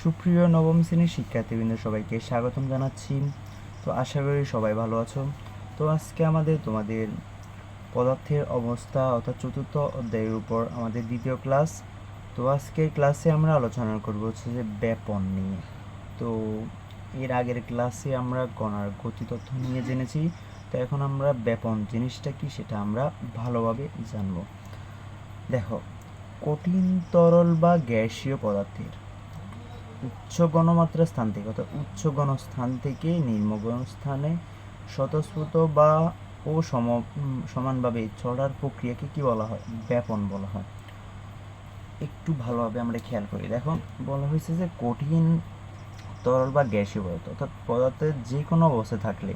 সুপ্রিয় নবম শ্রেণির শিক্ষার্থীবৃন্দ, সবাইকে স্বাগতম জানাচ্ছি। তো আশা করি সবাই ভালো আছো। তো আজকে আমাদের তোমাদের পদার্থের অবস্থা অর্থাৎ চতুর্থ অধ্যায়ের উপর আমাদের দ্বিতীয় ক্লাস। তো আজকের ক্লাসে আমরা আলোচনা করব হচ্ছে যে ব্যাপন নিয়ে। তো এর আগের ক্লাসে আমরা কণার গতিতথ্য নিয়ে জেনেছি। তো এখন আমরা ব্যাপন জিনিসটা কি সেটা আমরা ভালোভাবে জানব। দেখো, কঠিন তরল বা গ্যাসীয় পদার্থের উচ্চ গণমাত্রা স্থান থেকে, অর্থাৎ উচ্চ গণস্থান থেকে নিম্ন গণস্থানে স্বতঃস্ফূর্ত বা ও সম সমানভাবে ছড়ার প্রক্রিয়াকে কি বলা হয়? ব্যাপন বলা হয়। একটু ভালোভাবে আমরা খেয়াল করি। দেখো, বলা হয়েছে যে কঠিন তরল বা গ্যাসীয় পদার্থ, অর্থাৎ পদার্থের যে কোনো অবস্থায় থাকলে,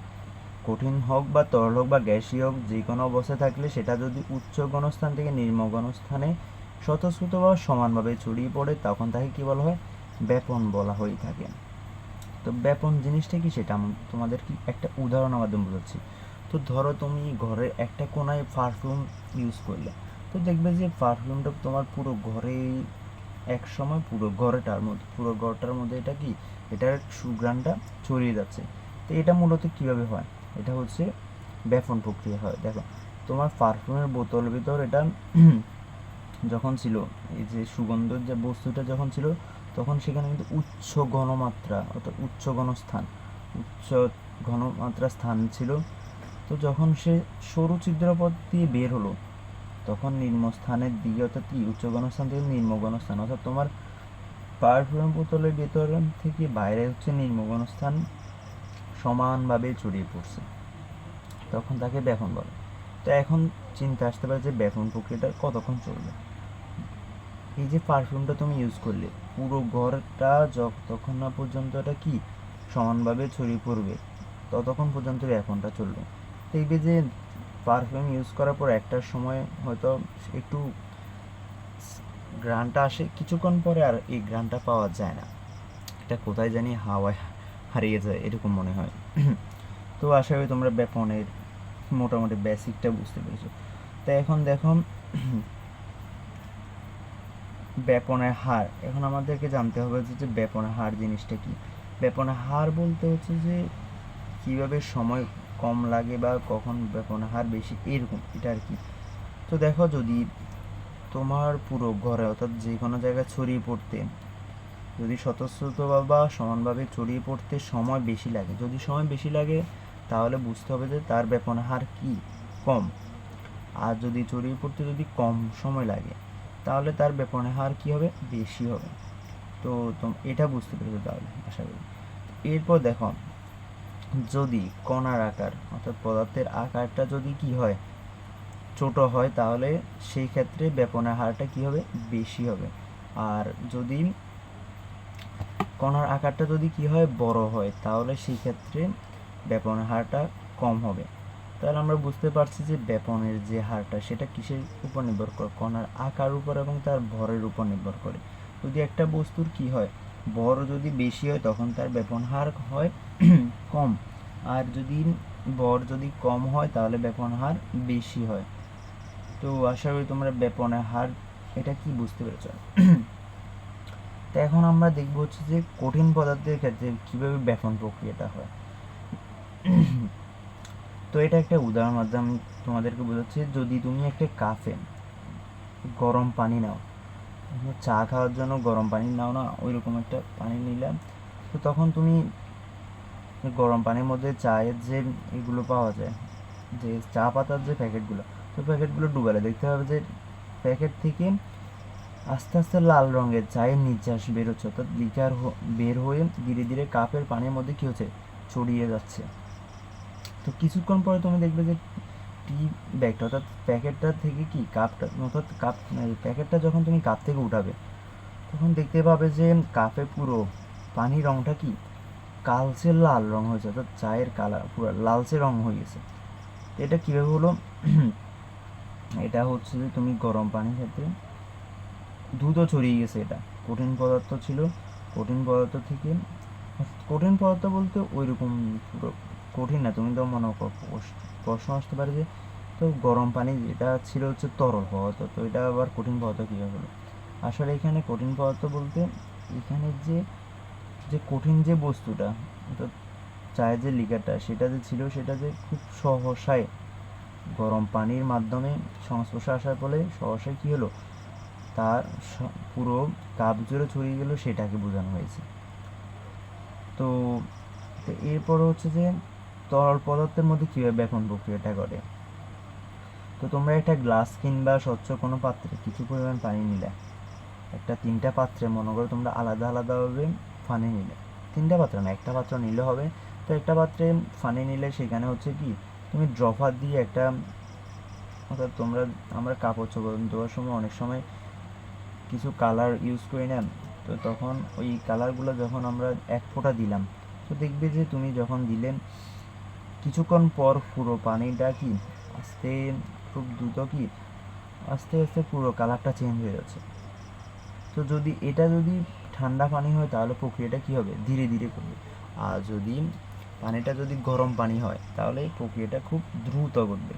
কঠিন হোক বা তরল হোক বা গ্যাসীয় হোক যে কোনো অবস্থায় থাকলে, সেটা যদি উচ্চ গণস্থান থেকে নিম্ন গণস্থানে বা সমানভাবে ছড়িয়ে পড়ে, তখন তাকে কি বলা হয়? ব্যাপন বলা হয়ে থাকে। তো ব্যাপন জিনিসটা কি সেটা? তোমাদের কি একটা উদাহরণ মাধ্যমে বোঝাচ্ছি। তো ধরো তুমি ঘরের একটা কোনায় পারফিউম ইউজ করলে। তো দেখবে যে পারফিউমটা তোমার পুরো ঘরে এক সময় পুরো ঘরটার মধ্যে, পুরো ঘরটার মধ্যে এটা কি? এটার সুগ্রানটা ছড়িয়ে যাচ্ছে। তো এটা মূলত কীভাবে হয়? এটা হচ্ছে ব্যাপন প্রক্রিয়া হয়। দেখো, তোমার পারফিউমের বোতলের ভিতর এটা যখন ছিল, এই যে সুগন্ধর যে বস্তুটা যখন ছিল তখন সেখানে কিন্তু উচ্চ ঘনমাত্রা অর্থাৎ উচ্চ ঘনস্থান উচ্চ ঘনমাত্রা স্থান ছিল। তো যখন সে সরু ছিদ্রপথ দিয়ে বের হলো, তখন নিম্ন স্থানের দিকে, অর্থাৎ কি? উচ্চ ঘনস্থান থেকে নিম্ন ঘনস্থান অর্থাৎ তোমার পারফিউম বোতলের ভেতর থেকে বাইরে হচ্ছে নিম্ন ঘনস্থান সমানভাবে ছড়িয়ে পড়ছে। তখন তাকে ব্যাপন বলে। তো এখন চিন্তা আসতে পারে যে ব্যাপন প্রক্রিয়াটা কতক্ষণ চলবে? এই যে পারফিউমটা তুমি ইউজ করলে, পুরো ঘরটা যতক্ষণ না পর্যন্ত এটা কি? সমানভাবে ছড়িয়ে পড়বে, ততক্ষণ পর্যন্ত ব্যাপনটা চলবে। দেখবে যে পারফিউম ইউজ করার পর একটা সময় হয়তো একটু গ্রানটা আসে, কিছুক্ষণ পরে আর এই গ্রানটা পাওয়া যায় না। এটা কোথায় জানি হাওয়ায় হারিয়ে যায়, এরকম মনে হয়। তো আশা করি তোমরা ব্যাপনের মোটামুটি বেসিকটা বুঝতে পেরেছ। তো এখন দেখো ব্যাপনের হার। এখন আমাদেরকে জানতে হবে যে ব্যাপনের হার জিনিসটা কি? ব্যাপনের হার বলতে হচ্ছে যে, কীভাবে সময় কম লাগে বা কখন ব্যাপনের হার বেশি, এরকম। এটা আর কি। তো দেখো, যদি তোমার পুরো ঘরে, অর্থাৎ যে কোনো জায়গায় ছড়িয়ে পড়তে, যদি স্বতঃস্ফূর্ত বা সমানভাবে ছড়িয়ে পড়তে সময় বেশি লাগে, যদি সময় বেশি লাগে, তাহলে বুঝতে হবে যে তার ব্যাপনের হার কি? কম। আর যদি ছড়িয়ে পড়তে যদি কম সময় লাগে তাহলে তার ব্যাপনের হার কি হবে? বেশি হবে। তো এটা বুঝতে পেরেছ তাহলে, আশা করি। এরপর দেখো, যদি কণার আকার, অর্থাৎ পদার্থের আকারটা যদি কি হয়, ছোট হয়, তাহলে সেই ক্ষেত্রে ব্যাপনের হারটা কি হবে? বেশি হবে। আর যদি কণার আকারটা যদি কি হয়? বড় হয়, তাহলে সেই ক্ষেত্রে ব্যাপনের হারটা কম হবে। তাহলে আমরা বুঝতে পারছি যে ব্যাপনের যে হারটা, সেটা কিসের উপর নির্ভর করে? কণার আকার উপর এবং তার ভরের উপর নির্ভর করে। যদি একটা বস্তুর কি হয়, ভর যদি বেশি হয়, তখন তার ব্যাপন হার হয় কম। আর যদি ভর যদি কম হয়, তাহলে ব্যাপন হার বেশি হয়। তো আশা করি তোমরা ব্যাপনের হার, এটা কি বুঝতে পেরেছ? তো এখন আমরা দেখব হচ্ছে যে কঠিন পদার্থের ক্ষেত্রে কীভাবে ব্যাপন প্রক্রিয়াটা হয়। তো এটা একটা উদাহরণ মাধ্যমে আমি তোমাদেরকে বোঝাচ্ছি। যদি তুমি একটা কাফে গরম পানি নাও চা খাওয়ার জন্য গরম পানি নাও না, ওইরকম একটা পানি নিলাম তো তখন তুমি গরম পানির মধ্যে চায়ের যে এগুলো পাওয়া যায়, যে চা পাতার যে প্যাকেটগুলো, তো প্যাকেটগুলো ডুবালে, দেখতে হবে যে প্যাকেট থেকে আস্তে আস্তে লাল রঙের চায়ের নির্যাস বেরোচ্ছে অর্থাৎ লিকার বের হয়ে ধীরে ধীরে কাপের পানির মধ্যে কী হচ্ছে, ছড়িয়ে যাচ্ছে। তো কিছুক্ষণ পরে তুমি দেখবে যে টি ব্যাগটা, অর্থাৎ প্যাকেটটা থেকে কি কাপটা, অর্থাৎ কাপ প্যাকেটটা যখন তুমি কাপ থেকে উঠাবে, তখন দেখতে পাবে যে কাপে পুরো পানির রঙটা কি? কালচে লাল রং হয়েছে, অর্থাৎ চায়ের কালার, পুরো লালচে রং হয়ে গেছে। এটা কীভাবে হলো? এটা হচ্ছে যে তুমি গরম পানির ক্ষেত্রে দ্রুত ছড়িয়ে গেছে এটা। কঠিন পদার্থ ছিল, কঠিন পদার্থ থেকে, কঠিন পদার্থ বলতে ওই রকম পুরো কঠিন না, তুমি তো মনে প্রশ্ন আসতে পারে যে, তো গরম পানি যেটা ছিল হচ্ছে তরল পদার্থ, তো এটা আবার কঠিন পদার্থ কীভাবে হলো? আসলে এখানে কঠিন পদার্থ বলতে, এখানে যে যে কঠিন যে বস্তুটা তো চায়ের যে লিকারটা সেটা যে ছিল, সেটা যে খুব সহসায় গরম পানির মাধ্যমে সংস্পর্শে আসার ফলে সহসায় কী হলো? তার পুরো কাপ জুড়ে ছড়িয়ে গেল, সেটাকে বোঝানো হয়েছে। তো এরপর হচ্ছে যে তরল পদার্থের মধ্যে কীভাবে ব্যাপন প্রক্রিয়াটা ঘটে তো তোমরা একটা গ্লাস কিংবা স্বচ্ছ কোনো পাত্রে, কিছু পরিমাণ পানি নিলে। একটা তিনটা পাত্রে মনে করো তোমরা আলাদা আলাদাভাবে পানি নিলে। তিনটা পাত্র না, একটা পাত্র নিলে হবে। তো একটা পাত্রে পানি নিলে সেখানে হচ্ছে কি, তুমি ড্রপার দিয়ে একটা, অর্থাৎ তোমরা, আমরা কাপড় চোপড় ধোয়ার সময় অনেক সময় কিছু কালার ইউজ করি না, তো তখন ওই কালারগুলো যখন আমরা এক ফোঁটা দিলাম, তো দেখবে যে তুমি যখন দিলে কিছুক্ষণ পর পুরো পানিটা কি আস্তে খুব দ্রুত কি আস্তে আস্তে পুরো কালারটা চেঞ্জ হয়ে যাচ্ছে। তো যদি এটা যদি ঠান্ডা পানি হয় তাহলে প্রক্রিয়াটা কি হবে? ধীরে ধীরে করবে। আর যদি পানিটা যদি গরম পানি হয় তাহলে প্রক্রিয়াটা খুব দ্রুত ঘটবে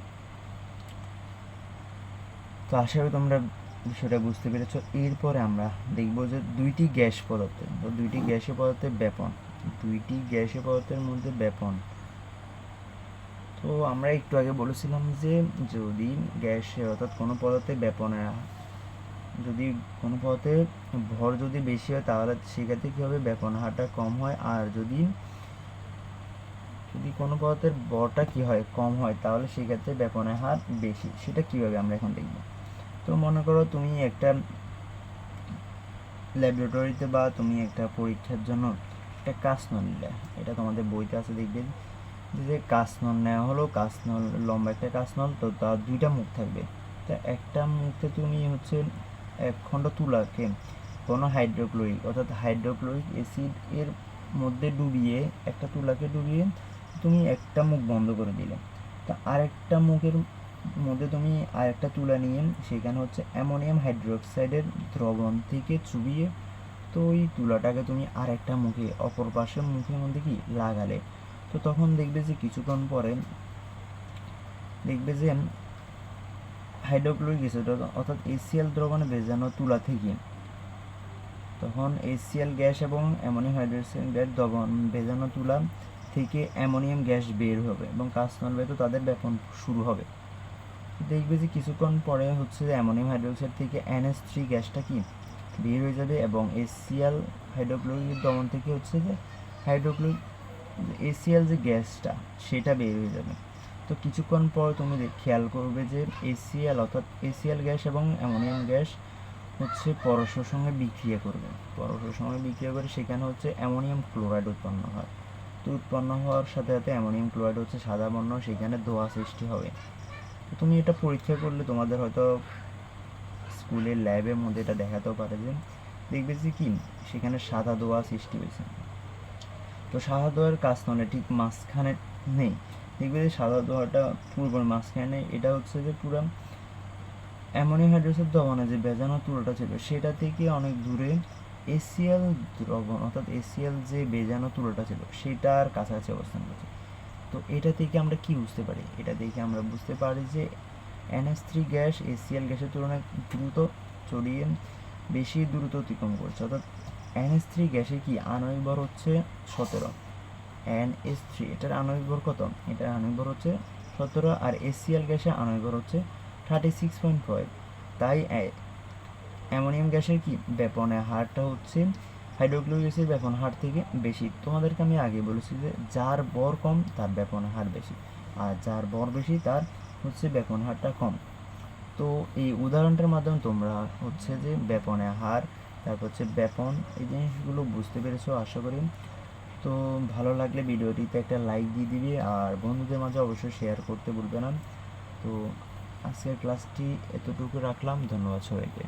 তো আশা করি তোমরা বিষয়টা বুঝতে পেরেছ। এরপরে আমরা দেখব যে দুইটি গ্যাস পদার্থ দুইটি গ্যাসীয় পদার্থের ব্যাপন, দুইটি গ্যাসীয় পদার্থের মধ্যে ব্যাপন তো আমরা একটু আগে বলেছিলাম যে যদি গ্যাসে অর্থাৎ কোনো পদার্থে ব্যাপনের যদি কোনো পদার্থের ভর যদি বেশি হয়, তাহলে সেক্ষেত্রে কী হবে? ব্যাপন হারটা কম হয়। আর যদি যদি কোনো পদার্থের ভরটা কি হয়, কম হয়, তাহলে সেক্ষেত্রে ব্যাপনের হার বেশি। সেটা কীভাবে আমরা এখন দেখব? তো মনে করো তুমি একটা ল্যাবরেটরিতে বা তুমি একটা পরীক্ষার জন্য একটা কাসনল নিলে। এটা তোমাদের বইতে আছে, দেখবে। যে কাসনল নেওয়া হলো কাসনল লম্বা একটা কাসনল তো তার দুইটা মুখ থাকবে। তা একটা মুখে তুমি হচ্ছে এক খণ্ড তুলাকে কোনো হাইড্রোক্লোরিক, অর্থাৎ হাইড্রোক্লোরিক অ্যাসিড এর মধ্যে ডুবিয়ে, একটা তুলাকে ডুবিয়ে তুমি একটা মুখ বন্ধ করে দিলে। তা আরেকটা মুখের মধ্যে তুমি আরেকটা তুলা নিয়ে সেখানে হচ্ছে অ্যামোনিয়াম হাইড্রোক্সাইডের দ্রবণ থেকে চুবিয়ে, তো ওই তুলাটাকে তুমি আরেকটা মুখে, অপর পাশের মুখের মধ্যে কি? লাগালে। তো তখন দেখবে যে কিছুক্ষণ পরে দেখবে যে হাইড্রোক্লোরিক অ্যাসিড অর্থাৎ এসিএল দ্রবণে ভেজানো তুলা থেকে। তখন এসিএল গ্যাস এবং অ্যামোনিয়াম হাইড্রোক্সাইড গ্যাস দ্রবণ ভেজানো তুলা থেকে অ্যামোনিয়াম গ্যাস বের হবে এবং কাস্টমার তো তাদের ব্যাপন শুরু হবে। দেখবে যে কিছুক্ষণ পরে হচ্ছে যে অ্যামোনিয়াম হাইড্রোক্সাইড থেকে এনএস থ্রি গ্যাসটা কি বের হয়ে যাবে এবং এসিএল হাইড্রোক্লোরিক দমন থেকে হচ্ছে যে হাইড্রোক্লোরিক এসিএল যে গ্যাসটা, সেটা বের হয়ে যাবে। তো কিছুক্ষণ পর তুমি খেয়াল করবে যে এসিএল অর্থাৎ এসিএল গ্যাস এবং অ্যামোনিয়াম গ্যাস হচ্ছে পরস্পর সঙ্গে বিক্রিয়া করবে। পরস্পর সঙ্গে বিক্রিয়া করে সেখানে হচ্ছে অ্যামোনিয়াম ক্লোরাইড উৎপন্ন হয়। তো উৎপন্ন হওয়ার সাথে সাথে অ্যামোনিয়াম ক্লোরাইড হচ্ছে সাদা বর্ণ, সেখানে ধোঁয়া সৃষ্টি হবে। তো তুমি এটা পরীক্ষা করলে তোমাদের হয়তো স্কুলের ল্যাবের মধ্যে এটা দেখাতেও পারে যে, দেখবে যে কি, সেখানে সাদা দোয়া সৃষ্টি হয়েছে। তো সাদা কাজ নয় ঠিক মাঝখানে নেই। দেখবে যে সাদা দোয়াটা পূর্ব মাঝখানে এটা হচ্ছে যে পুরো অ্যামোনিয়াম হাইড্রোক্সাইড দ্রবণে যে বেজানো তুলোটা ছিল, সেটা থেকে অনেক দূরে এসিএল দ্রবণ, অর্থাৎ এসিএল যে বেজানো তুলোটা ছিল সেটার কাছাকাছি অবস্থান করছে। তো এটা থেকে আমরা কি বুঝতে পারি? এটা থেকে আমরা বুঝতে পারি যে এনএস থ্রি গ্যাস এসিএল গ্যাসের তুলনায় দ্রুত ছড়িয়ে বেশি দ্রুত অতিক্রম করছে, অর্থাৎ এনএস থ্রি গ্যাসে কি আণবিক ভর হচ্ছে সতেরো? এনএস থ্রি এটার আণবিক ভর কত? এটার আণবিক ভর হচ্ছে সতেরো আর এসিএল গ্যাসে আণবিক ভর হচ্ছে থার্টি সিক্স পয়েন্ট ফাইভ তাই অ্যামোনিয়াম গ্যাসের কি ব্যাপনের হারটা হচ্ছে হাইড্রোক্লোরিক গ্যাসের ব্যাপন হার থেকে বেশি। তোমাদেরকে আমি আগে বলেছি যে যার বর কম, তার ব্যাপনের হার বেশি। আর যার বর বেশি, তার হচ্ছে ব্যাপন হারটা কম। তো এই উদাহরণটার মাধ্যমে তোমরা হচ্ছে যে ব্যাপনের হার তারপর হচ্ছে ব্যাপন এই জিনিসগুলো বুঝতে পেরেছ, আশা করি। তো ভালো লাগলে ভিডিওটিতে একটা লাইক দিয়ে দিবি আর বন্ধুদের মাঝে অবশ্যই শেয়ার করতে ভুলবে না। তো আজকের ক্লাসটি এতটুকু রাখলাম, ধন্যবাদ সবাইকে।